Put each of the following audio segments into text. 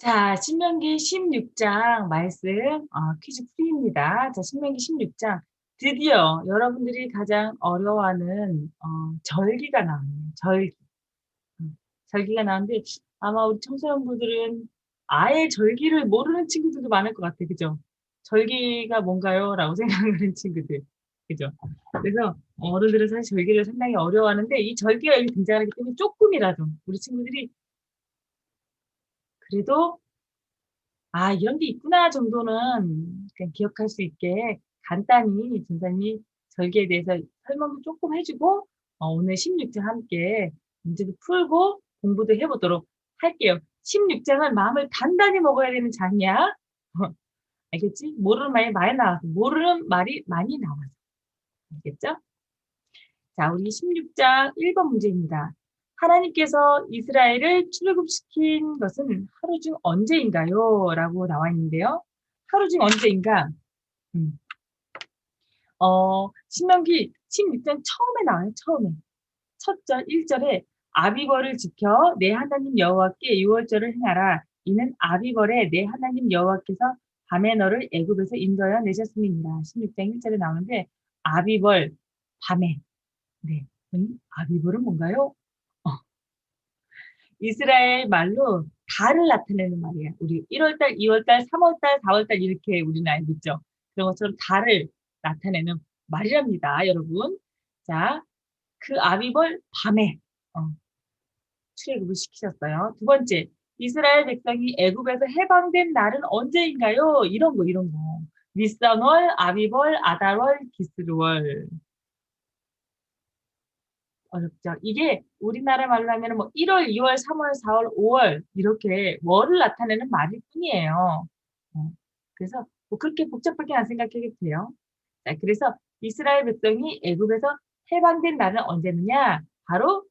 자, 신명기 16장 말씀 어, 퀴즈 풀이입니다. 자, 신명기 16장 드디어 여러분들이 가장 어려워하는 어, 절기가 나왔네요. 절기. 음, 절기가 나왔는데 아마 우리 청소년분들은 아예 절기를 모르는 친구들도 많을 것 같아요. 그죠? 절기가 뭔가요? 라고 생각하는 친구들. 그죠? 그래서 어른들은 사실 절기를 상당히 어려워하는데 이 절기가 여기 등장하기 때문에 조금이라도 우리 친구들이 그래도 아 이런 게 있구나 정도는 그냥 기억할 수 있게 간단히 전사님이 절기에 대해서 설명도 조금 해주고 어, 오늘 16장 함께 문제도 풀고 공부도 해보도록 할게요. 16장은 마음을 단단히 먹어야 되는 장이야. 알겠지? 모르는 말이 많이 나와서 모르는 말이 많이 나와서 알겠죠? 자, 우리 16장 1번 문제입니다. 하나님께서 이스라엘을 출애굽시킨 것은 하루 중 언제인가요? 라고 나와 있는데요. 하루 중 언제인가? 음. 어, 신명기 16장 처음에 나와요. 처음에. 첫 절, 1절에 아비벌을 지켜 내 하나님 여호와께 유월절을 행하라. 이는 아비벌에 내 하나님 여호와께서 밤에 너를 애굽에서 인도하여 내셨음이니라. 16장 1절에 나오는데 아비벌 밤에. 네. 음, 아비벌은 뭔가요? 이스라엘 말로 달을 나타내는 말이에요. 우리 1월달, 2월달, 3월달, 4월달 이렇게 우리는 알고 있죠. 그런 것처럼 달을 나타내는 말이랍니다, 여러분. 자, 그 아비벌 밤에 어, 출애굽을 시키셨어요. 두 번째, 이스라엘 백성이 애굽에서 해방된 날은 언제인가요? 이런 거, 이런 거. 니산월, 아비벌, 아달월, 기스르월. 어렵죠. 이게 우리나라 말로 하면 뭐 1월, 2월, 3월, 4월, 5월 이렇게 월을 나타내는 말일 뿐이에요. 어, 그래서 뭐 그렇게 복잡하게 안 생각해도 돼요. 자, 그래서 이스라엘 백성이 애굽에서 해방된 날은 언제느냐? 바로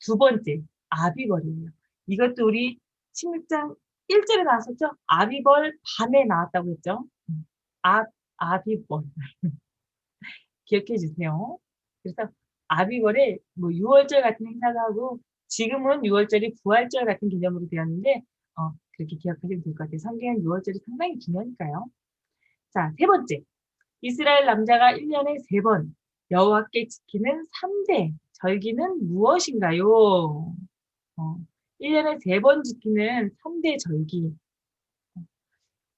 두 번째 아비벌이에요. 이것도 우리 16장 1절에 나왔었죠? 아비벌 밤에 나왔다고 했죠? 음, 아, 아비벌. 기억해 주세요. 그래서 아비벌에 뭐 6월절 같은 행사도 하고 지금은 6월절이 부활절 같은 개념으로 되었는데 어, 그렇게 기억하시면 될 것 같아요. 성경은 6월절이 상당히 중요하니까요. 자, 세 번째. 이스라엘 남자가 1년에 세 번 여호와께 지키는 3대 절기는 무엇인가요? 어, 1년에 세 번 지키는 3대 절기.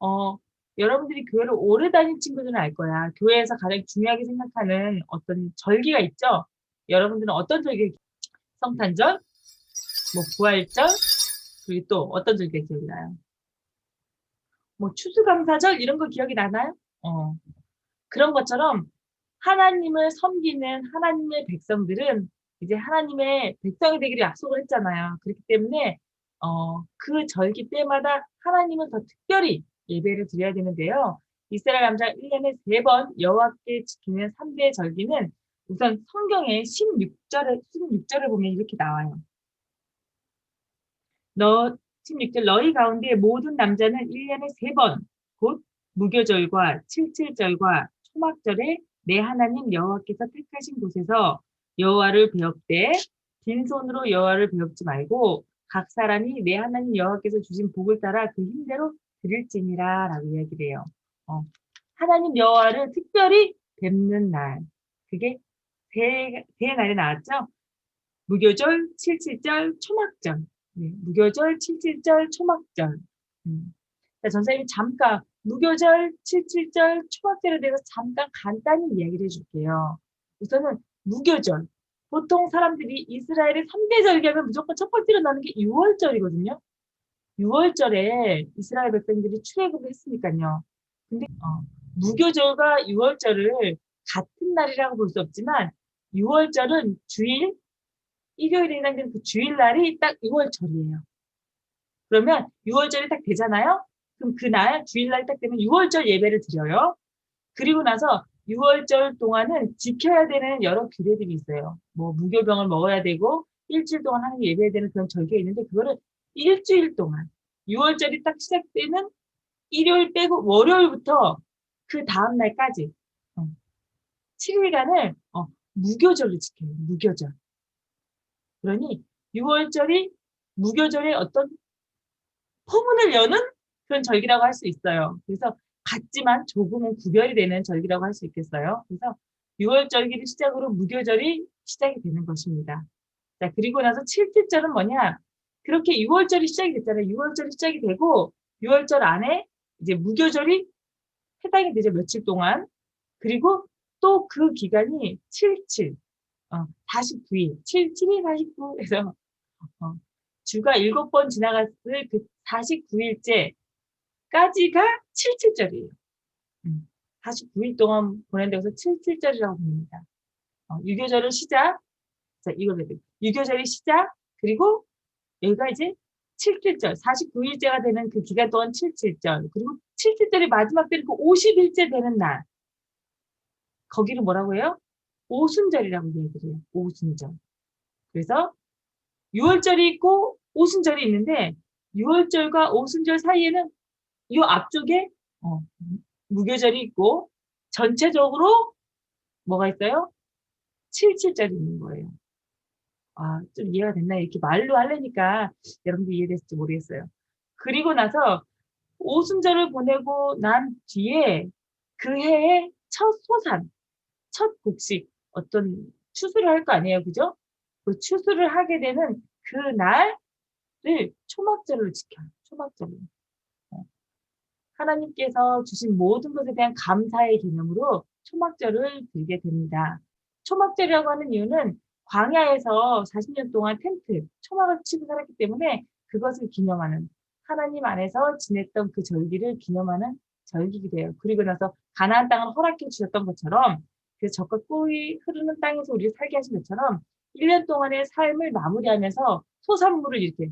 어, 여러분들이 교회를 오래 다닌 친구들은 알 거야. 교회에서 가장 중요하게 생각하는 어떤 절기가 있죠? 여러분들은 어떤 절기 성탄절, 뭐 부활절, 그리고 또 어떤 절기가 기억이 나요? 뭐 추수감사절 이런 거 기억이 나나요? 어. 그런 것처럼 하나님을 섬기는 하나님의 백성들은 이제 하나님의 백성이 되기를 약속을 했잖아요. 그렇기 때문에 어, 그 절기 때마다 하나님은 더 특별히 예배를 드려야 되는데요. 이스라엘 남자 1년에 3번 여호와께 지키는 3대 절기는 우선 성경의 16절을, 16절을 보면 이렇게 나와요. 너, 16절, 너희 가운데 모든 남자는 1년에 3번, 곧 무교절과 칠칠절과 초막절에 내 하나님 여호와께서 택하신 곳에서 여호와를 배웁되 빈손으로 여호와를 배웁지 말고 각 사람이 내 하나님 여호와께서 주신 복을 따라 그 힘대로 드릴지니라 라고 이야기를 해요. 어, 하나님 여호와를 특별히 뵙는 날 그게 대, 대날에 나왔죠. 무교절, 칠칠절, 초막절. 네, 무교절, 칠칠절, 초막절. 음. 자, 전사님이 잠깐 무교절, 칠칠절, 초막절에 대해서 잠깐 간단히 이야기를 해줄게요. 우선은 무교절. 보통 사람들이 이스라엘의 3대 절기하면 무조건 첫 번째로 나는 게 6월절이거든요. 6월절에 이스라엘 백성들이 출애굽을 했으니까요. 근데 어, 무교절과 6월절을 같은 날이라고 볼 수 없지만 6월절은 주일, 일요일에 해당되는 그 주일날이 딱 6월절이에요. 그러면 6월절이 딱 되잖아요? 그럼 그날 주일날 딱 되면 6월절 예배를 드려요. 그리고 나서 6월절 동안은 지켜야 되는 여러 규례들이 있어요. 뭐 무교병을 먹어야 되고 일주일 동안 하는 예배해야 되는 그런 절기가 있는데 그거를 일주일 동안 6월절이 딱 시작되는 일요일 빼고 월요일부터 그 다음 날까지 7일간을 어, 무교절을 지켜요. 무교절. 그러니 6월절이 무교절의 어떤 포문을 여는 그런 절기라고 할 수 있어요. 그래서 같지만 조금은 구별이 되는 절기라고 할 수 있겠어요. 그래서 6월 절기를 시작으로 무교절이 시작이 되는 것입니다. 자, 그리고 나서 칠칠절은 뭐냐? 그렇게 6월절이 시작이 됐잖아요. 6월절이 시작이 되고 6월절 안에 이제 무교절이 해당이 되죠. 며칠 동안. 그리고 또 그 기간이 77, 어, 49일, 77이 49, 그래서 어, 주가 7번 지나갔을 그 49일째까지가 77절이에요. 음, 49일 동안 보낸다고 해서 77절이라고 부릅니다. 어, 유교절을 시작, 자, 이걸 해야 유교절이 시작, 그리고 여기가 이제 77절, 49일째가 되는 그 기간 동안 77절, 그리고 77절이 마지막 되는 그 50일째 되는 날. 거기를 뭐라고 해요? 오순절이라고 얘기를 해요. 오순절. 그래서 6월절이 있고 오순절이 있는데 6월절과 오순절 사이에는 이 앞쪽에 어, 무교절이 있고 전체적으로 뭐가 있어요? 77절이 있는 거예요. 아, 좀 이해가 됐나요? 이렇게 말로 하려니까 여러분들 이해됐을지 모르겠어요. 그리고 나서 오순절을 보내고 난 뒤에 그 해의 첫 소산, 첫 곡식, 어떤 추수를 할 거 아니에요. 그죠? 그 추수를 하게 되는 그 날을 초막절로 지켜요. 초막절로. 어. 하나님께서 주신 모든 것에 대한 감사의 개념으로 초막절을 들게 됩니다. 초막절이라고 하는 이유는 광야에서 40년 동안 텐트, 초막을 치고 살았기 때문에 그것을 기념하는 하나님 안에서 지냈던 그 절기를 기념하는 절기이기도 해요. 그리고 나서 가나안 땅을 허락해 주셨던 것처럼 그 적과 꿀이 흐르는 땅에서 우리를 살게 하신 것처럼 1년 동안의 삶을 마무리하면서 소산물을 이렇게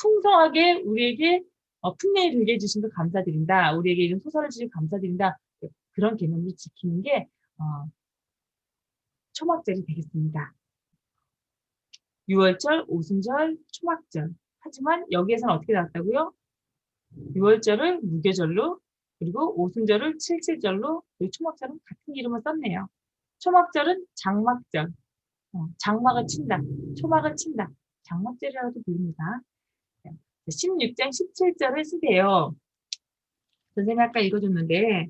풍성하게 우리에게 어, 풍년이 들게 해주신 걸 감사드린다. 우리에게 이런 소산을 주신 감사드린다. 그런 개념을 지키는 게 어, 초막절이 되겠습니다. 6월절, 오순절, 초막절. 하지만 여기에서는 어떻게 나왔다고요? 6월절을 무교절로 그리고 오순절을 칠칠절로 초막절은 같은 이름을 썼네요. 초막절은 장막절. 어, 장막을 친다. 초막을 친다. 장막절이라고도 부릅니다. 16장 17절을 쓰세요. 선생님이 아까 읽어줬는데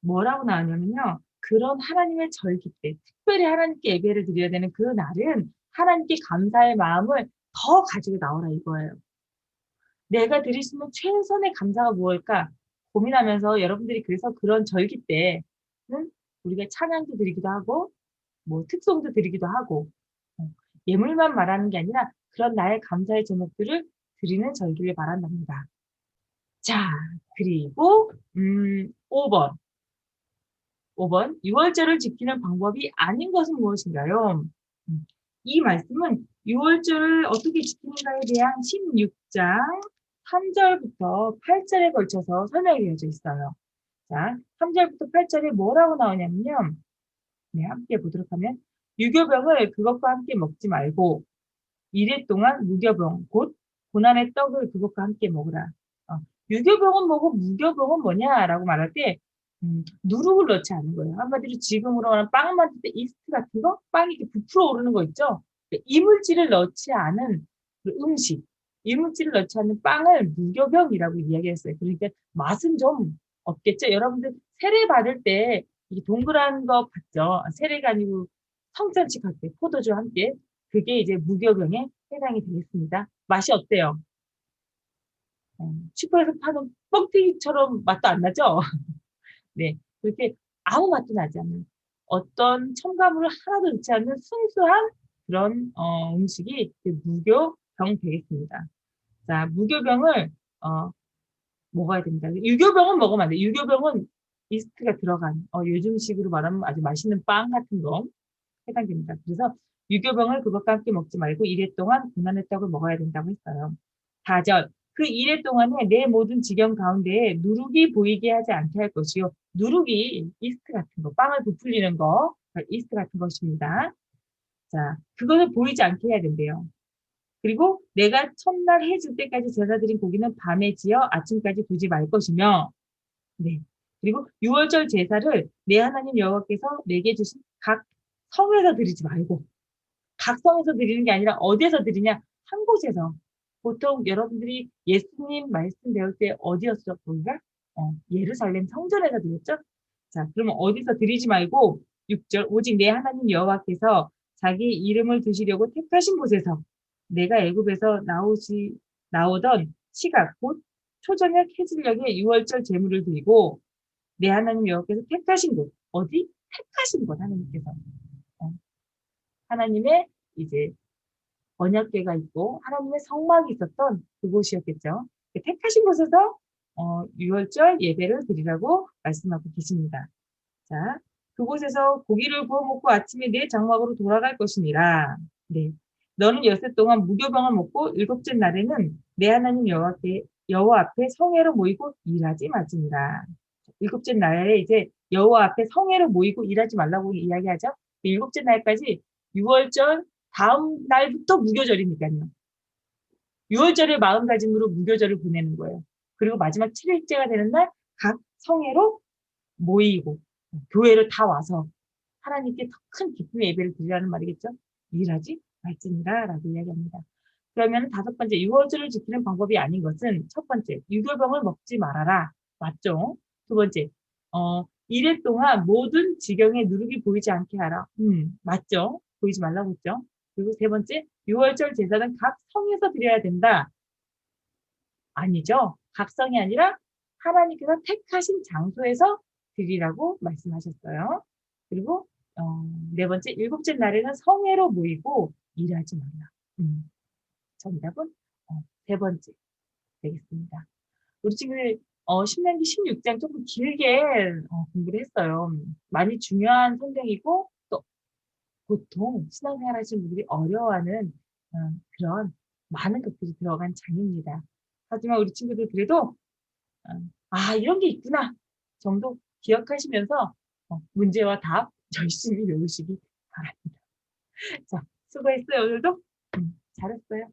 뭐라고 나왔냐면요. 그런 하나님의 절기 때 특별히 하나님께 예배를 드려야 되는 그 날은 하나님께 감사의 마음을 더 가지고 나오라 이거예요. 내가 드릴 수 있는 최선의 감사가 무엇일까 고민하면서 여러분들이 그래서 그런 절기 때는 우리가 찬양도 드리기도 하고 뭐 특송도 드리기도 하고 어, 예물만 말하는 게 아니라 그런 나의 감사의 제목들을 드리는 절기를 말한답니다. 자, 그리고 음, 5번. 5번. 6월절을 지키는 방법이 아닌 것은 무엇인가요? 음, 이 말씀은 6월절을 어떻게 지키는가에 대한 16장 3절부터 8절에 걸쳐서 설명이 되어져 있어요. 자, 3절부터 8절에 뭐라고 나오냐면요. 네, 함께 보도록 하면 유교병을 그것과 함께 먹지 말고 이래 동안 무교병 곧 고난의 떡을 그것과 함께 먹으라. 어, 유교병은 뭐고 무교병은 뭐냐라고 말할 때 음, 누룩을 넣지 않은 거예요. 한마디로 지금으로 말하면 빵 만들 때 이스트 같은 거, 빵이 이렇게 부풀어 오르는 거 있죠? 이물질을 넣지 않은 그 음식, 이물질을 넣지 않는 빵을 무교병이라고 이야기했어요. 그러니까 맛은 좀 없겠죠? 여러분들 세례 받을 때 이 동그란 거 봤죠? 세례가 아니고 성찬식 할때 포도주와 함께 그게 이제 무교병에 해당이 되겠습니다. 맛이 어때요? 어, 슈퍼에서 파는 뻥튀기처럼 맛도 안 나죠? 네, 그렇게 아무 맛도 나지 않는 어떤 첨가물을 하나도 넣지 않는 순수한 그런 어, 음식이 무교 병 되겠습니다. 자, 무교병을 어, 먹어야 됩니다. 유교병은 먹으면 안 돼. 유교병은 이스트가 들어간 어, 요즘식으로 말하면 아주 맛있는 빵 같은 거 해당됩니다. 그래서 유교병을 그것과 함께 먹지 말고 이래 동안 고난의 떡을 먹어야 된다고 했어요. 4절 그 이래 동안에 내 모든 지경 가운데에 누룩이 보이게 하지 않게 할 것이요. 누룩이 이스트 같은 거, 빵을 부풀리는 거, 이스트 같은 것입니다. 자, 그것을 보이지 않게 해야 된대요. 그리고 내가 첫날 해질 때까지 제사 드린 고기는 밤에 지어 아침까지 두지 말 것이며, 네. 그리고 6월절 제사를 내 하나님 여호와께서 내게 주신 각 성에서 드리지 말고, 각 성에서 드리는 게 아니라 어디에서 드리냐? 한 곳에서 보통 여러분들이 예수님 말씀 배울 때 어디였죠? 거기가? 어, 예루살렘 성전에서 드렸죠? 자, 그러면 어디서 드리지 말고 6절 오직 내 하나님 여호와께서 자기 이름을 두시려고 택하신 곳에서 내가 애굽에서 나오시 나오던 시각 곧 초저녁 해질녘에 유월절 제물을 드리고 내 하나님 여호와께서 택하신 곳 어디 택하신 곳 하나님께서 어. 하나님의 이제 언약궤가 있고 하나님의 성막이 있었던 그곳이었겠죠. 택하신 곳에서 어, 유월절 예배를 드리라고 말씀하고 계십니다. 자, 그곳에서 고기를 구워 먹고 아침에 내 장막으로 돌아갈 것이니라. 네. 너는 여섯 동안 무교병을 먹고 일곱째 날에는 내 하나님 여호와께 여호와 앞에 성회로 모이고 일하지 말지니라. 일곱째 날에 이제 여호와 앞에 성회로 모이고 일하지 말라고 이야기하죠. 일곱째 날까지 6월절 다음 날부터 무교절이니까요. 6월절을 마음가짐으로 무교절을 보내는 거예요. 그리고 마지막 7일째가 되는 날 각 성회로 모이고 교회를 다 와서 하나님께 더 큰 기쁨의 예배를 드리라는 말이겠죠. 일하지 말지니라 라고 이야기합니다. 그러면 다섯 번째, 유월절을 지키는 방법이 아닌 것은 첫 번째, 유교병을 먹지 말아라. 맞죠? 두 번째, 어, 이일 동안 모든 지경에 누룩이 보이지 않게 하라. 음, 맞죠? 보이지 말라고 했죠? 그리고 세 번째, 유월절 제사는 각 성에서 드려야 된다. 아니죠. 각 성이 아니라 하나님께서 택하신 장소에서 드리라고 말씀하셨어요. 그리고 어, 네 번째, 일곱째 날에는 성회로 모이고 일하지 말라. 음, 정답은 어, 세 번째 되겠습니다. 우리 친구들 어, 신명기 16장 조금 길게 어, 공부를 했어요. 많이 중요한 성경이고 또 보통 신앙생활 하시는 분들이 어려워하는 어, 그런 많은 것들이 들어간 장입니다. 하지만 우리 친구들 그래도 어, 아 이런 게 있구나 정도 기억하시면서 어, 문제와 답 열심히 외우시기 바랍니다. 자, 수고했어요 오늘도. 음, 잘했어요.